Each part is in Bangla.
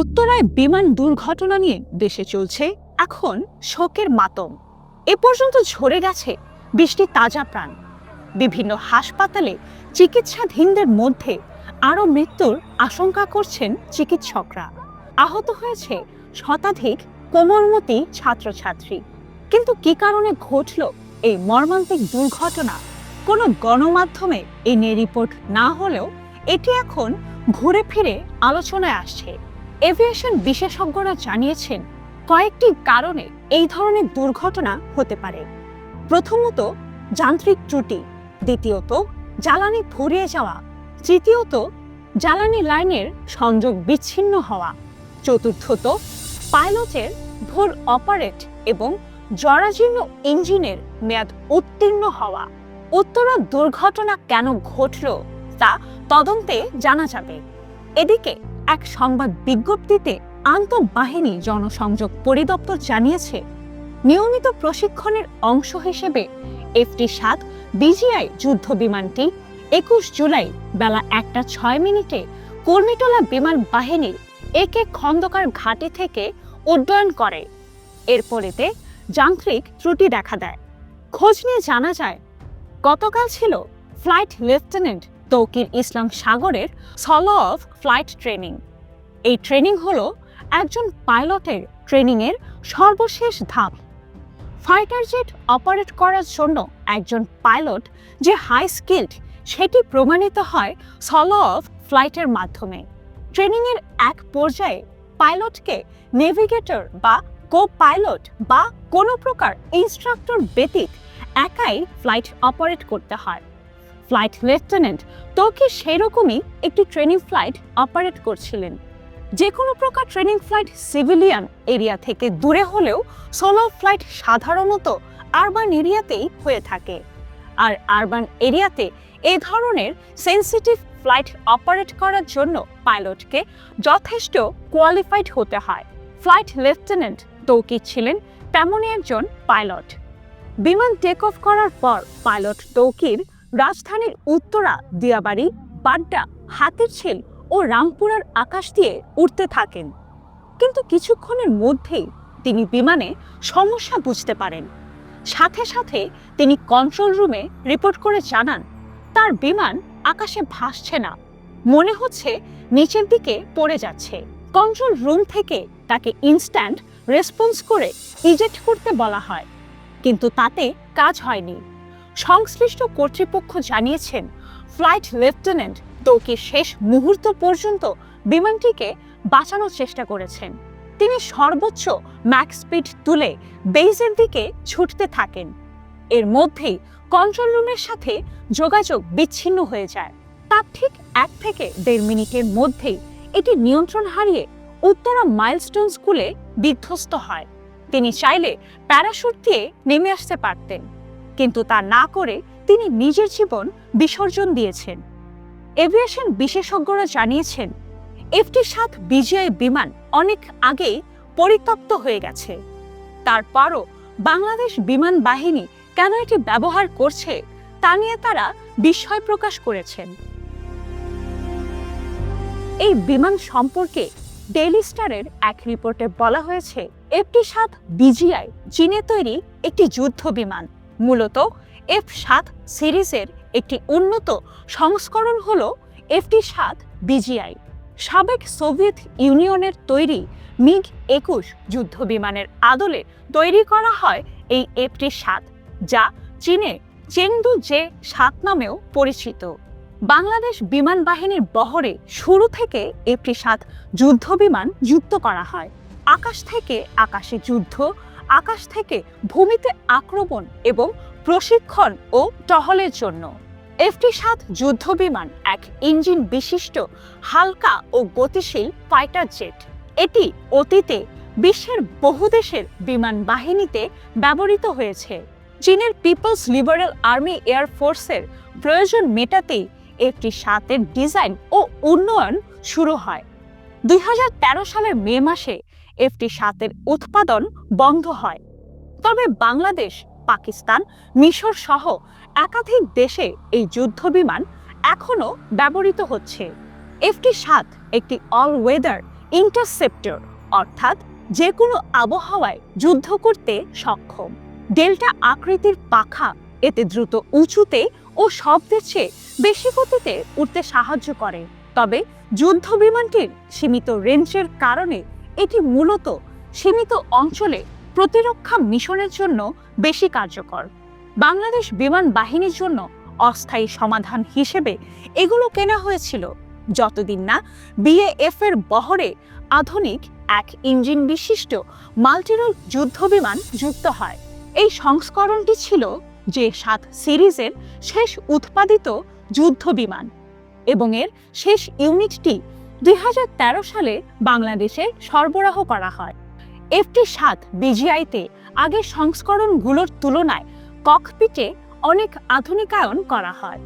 উত্তরায় বিমান দুর্ঘটনা নিয়ে দেশে চলছে এখন শোকের মাতম। এ পর্যন্ত ঝরে গেছে বৃষ্টি তাজা প্রাণ। বিভিন্ন হাসপাতালে চিকিৎসাধীনদের মধ্যে আরও মৃত্যুর আশঙ্কা করছেন চিকিৎসকরা। আহত হয়েছে শতাধিক কোমলমতি ছাত্রছাত্রী। কিন্তু কি কারণে ঘটল এই মর্মান্তিক দুর্ঘটনা? কোনো গণমাধ্যমে এ নিয়ে রিপোর্ট না হলেও এটি এখন ঘুরে ফিরে আলোচনায় আসছে। এভিয়েশন বিশেষজ্ঞরা জানিয়েছেন, কয়েকটি কারণে এই ধরনের দুর্ঘটনা হতে পারে। প্রথমত, যান্ত্রিক ত্রুটি, দ্বিতীয়ত, জ্বালানি ফুরিয়ে যাওয়া, তৃতীয়ত, জ্বালানি লাইনের সংযোগ বিচ্ছিন্ন হওয়া, চতুর্থত, পাইলটের ভুল অপারেট এবং জরাজীর্ণ ইঞ্জিনের মেয়াদ উত্তীর্ণ হওয়া। উত্তরা, দুর্ঘটনা কেন ঘটল তা তদন্তে জানা যাবে। এদিকে এক সংবাদ বিজ্ঞপ্তিতে আন্তঃবাহিনী জনসংযোগ পরিদপ্তর জানিয়েছে, নিয়মিত প্রশিক্ষণের অংশ হিসেবে এফটি সাত বিজিআই যুদ্ধ বিমানটি একুশ জুলাই বেলা একটা ছয় মিনিটে কর্মীটোলা বিমান বাহিনীর একে খন্দকার ঘাটি থেকে উড্ডয়ন করে। এর ফলেতে যান্ত্রিক ত্রুটি দেখা দেয়। খোঁজ নিয়ে জানা যায়, গতকাল ছিল ফ্লাইট লেফটেন্যান্ট তৌকির ইসলাম সাগরের সলো অফ ফ্লাইট ট্রেনিং এই ট্রেনিং হলো একজন পাইলটের ট্রেনিংয়ের সর্বশেষ ধাপ। ফাইটার জেট অপারেট করার জন্য একজন পাইলট যে হাই স্কিল্ড সেটি প্রমাণিত হয় সলো অফ ফ্লাইটের মাধ্যমে। ট্রেনিংয়ের এক পর্যায়ে পাইলটকে নেভিগেটর বা কো পাইলট বা কোনো প্রকার ইনস্ট্রাক্টর ব্যতীত একাই ফ্লাইট অপারেট করতে হয়। ফ্লাইট লেফটেন্যান্ট তোকে সেরকমই একটি ট্রেনিং ফ্লাইট অপারেট করছিলেন। যে কোনো প্রকার ট্রেনিং ফ্লাইট সিভিলিয়ান এরিয়া থেকে দূরে হলেও সোলো ফ্লাইট সাধারণত আরবান এরিয়াতেই হয়ে থাকে। আর আরবান এরিয়াতে এ ধরনের সেন্সিটিভ ফ্লাইট অপারেট করার জন্য পাইলটকে যথেষ্ট কোয়ালিফাইড হতে হয়। ফ্লাইট লেফটেন্যান্ট তৌকির ছিলেন তেমনই একজন পাইলট। বিমান টেক অফ করার পর পাইলট তৌকির রাজধানীর উত্তরা দিয়াবাড়ি বাড্ডা হাতিরঝিল ও রামপুরার আকাশ দিয়ে উঠতে থাকেন। কিন্তু কিছুক্ষণের মধ্যেই তিনি বিমানে সমস্যা বুঝতে পারেন। সাথে সাথে তিনি কন্ট্রোল রুমে রিপোর্ট করে জানান, তার বিমান আকাশে ভাসছে না। মনে হচ্ছে নিচের দিকে পড়ে যাচ্ছে। কন্ট্রোল রুম থেকে তাকে ইনস্ট্যান্ট রেসপন্স করে ইজেক্ট করতে বলা হয়। কিন্তু তাতে কাজ হয়নি। সংশ্লিষ্ট কর্তৃপক্ষ জানিয়েছেন, ফ্লাইট লেফটেন্যান্ট তৌকির শেষ মুহূর্ত পর্যন্ত বিমানটিকে বাঁচানোর চেষ্টা করেছেন। তিনি সর্বোচ্চ ম্যাক্স স্পিড তুলে বেইজের দিকে ছুটতে থাকেন। এর মধ্যেই কন্ট্রোল রুমের সাথে যোগাযোগ বিচ্ছিন্ন হয়ে যায়। তার ঠিক এক থেকে দেড় মিনিটের মধ্যেই এটি নিয়ন্ত্রণ হারিয়ে উত্তরা মাইলস্টোন স্কুলে বিধ্বস্ত হয়। তিনি চাইলে প্যারাশুট দিয়ে নেমে আসতে পারতেন। কিন্তু তা না করে তিনি নিজের জীবন বিসর্জন দিয়েছেন। এভিয়েশন বিশেষজ্ঞরা জানিয়েছেন এফটি সাত বিজিআই বিমান অনেক আগেই পরিত্যক্ত হয়ে গেছে। তারপরও বাংলাদেশ বিমান বাহিনী কেন এটি ব্যবহার করছে তা নিয়ে তারা বিস্ময় প্রকাশ করেছেন। এই বিমান সম্পর্কে ডেইলি স্টারের এক রিপোর্টে বলা হয়েছে, এফটি সাত বিজিআই চীনে তৈরি একটি যুদ্ধ বিমান। মূলত এফ সাত সিরিজের একটি উন্নত সংস্করণ হল এফটি সাত বিজিআই। সাবেক সোভিয়েত ইউনিয়নের তৈরি মিগ একুশ যুদ্ধ বিমানের আদলে তৈরি করা হয় এই এফটি সাত, যা চীনে চেংদু জে সাত নামেও পরিচিত। বাংলাদেশ বিমান বাহিনীর বহরে শুরু থেকে এফটি সাত যুদ্ধ বিমান যুক্ত করা হয়। আকাশ থেকে আকাশে যুদ্ধ আকাশ থেকে ভূমিতে আক্রমণ এবং প্রশিক্ষণ ও টহলের জন্য। এফটি সাত যুদ্ধ বিমান এক ইঞ্জিন বিশিষ্ট, হালকা ও গতিশীল ফাইটার জেট। এটি অতীতে বিশ্বের বহু দেশের বিমান বাহিনীতে ব্যবহৃত হয়েছে। চীনের পিপলস লিবারেল আর্মি এয়ার ফোর্সের প্রয়োজন মেটাতেই একটি সাতের ডিজাইন ও উন্নয়ন শুরু হয়। দুই হাজার তেরো সালের মে মাসে এফটি সাতের উৎপাদন বন্ধ হয়। তবে বাংলাদেশ, পাকিস্তান, মিশর সহ একাধিক দেশে এই যুদ্ধ বিমান এখনও ব্যবহৃত হচ্ছে। এফটি সাত একটি অল ওয়েদার ইন্টারসেপ্টর অর্থাৎ যে কোনো আবহাওয়ায় যুদ্ধ করতে সক্ষম। ডেল্টা আকৃতির পাখা এতে দ্রুত উঁচুতে ও শব্দের চেয়ে বেশি গতিতে উঠতে সাহায্য করে। তবে যুদ্ধ বিমানটির সীমিত রেঞ্জের কারণে এটি মূলত সীমিত অঞ্চলে প্রতিরক্ষা মিশনের জন্য বেশি কার্যকর। বাংলাদেশ বিমান বাহিনীর জন্য অস্থায়ী সমাধান হিসেবে এগুলো কেনা হয়েছিল যতদিন না বিএএফ এর বহরে আধুনিক এক ইঞ্জিন বিশিষ্ট মাল্টিরোল যুদ্ধবিমান যুক্ত হয়। এই সংস্করণটি ছিল যে সাত সিরিজের শেষ উৎপাদিত যুদ্ধ বিমান এবং এর শেষ ইউনিটটি দুই হাজার তেরো সালে বাংলাদেশে সরবরাহ করা হয়। এফটি সাত বিজিআইতে আগের সংস্করণগুলোর তুলনায় ককপিটে অনেক আধুনিকায়ন করা হয়।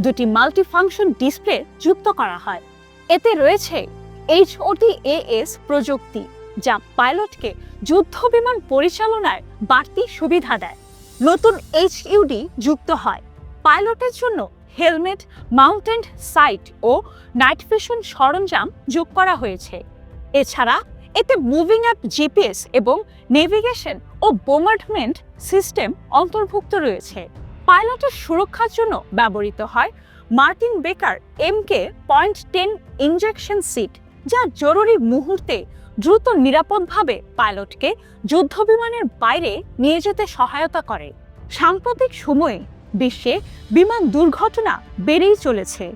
দুটি মাল্টিফাংশন ডিসপ্লে যুক্ত করা হয়। এতে রয়েছে এইচওটি এএস প্রযুক্তি, যা পাইলটকে যুদ্ধ বিমান পরিচালনায় বাড়তি সুবিধা দেয়। নতুন এইচ এইচইউডি যুক্ত হয়। পাইলটের জন্য হেলমেট মাউন্টেন সাইট ও নাইট ভিশন সরঞ্জাম যোগ করা হয়েছে। এছাড়া এতে মুভিং অ্যাপ জিপিএস এবং নেভিগেশন ও বোমার্ডমেন্ট সিস্টেম অন্তর্ভুক্ত রয়েছে। পাইলটের সুরক্ষার জন্য ব্যবহৃত হয় Martin Baker M K point ten injection seat, যা জরুরি মুহূর্তে দ্রুত নিরাপদভাবে পাইলটকে যুদ্ধবিমানের বাইরে নিয়ে যেতে সহায়তা করে। সাম্প্রতিক সময়ে বিশ্বে বিমান দুর্ঘটনা বেড়েই চলেছে।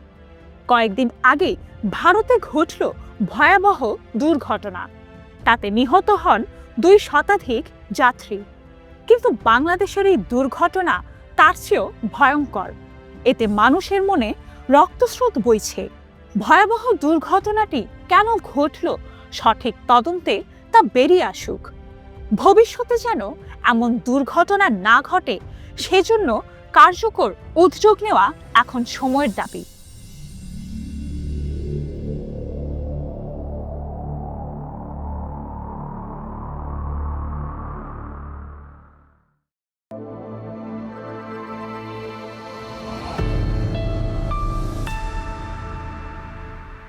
কয়েকদিন আগে ভারতে ঘটল ভয়াবহ দুর্ঘটনা। তাতে নিহত হন দুই শতাধিক যাত্রী। কিন্তু বাংলাদেশের এই দুর্ঘটনা তার চেয়েও ভয়ঙ্কর। এতে মানুষের মনে রক্তস্রোত বইছে। ভয়াবহ দুর্ঘটনাটি কেন ঘটল, সঠিক তদন্তে তা বেরিয়ে আসুক। ভবিষ্যতে যেন এমন দুর্ঘটনা না ঘটে, সেজন্য কার্যকর উদ্যোগ নেওয়া এখন সময়ের দাবি।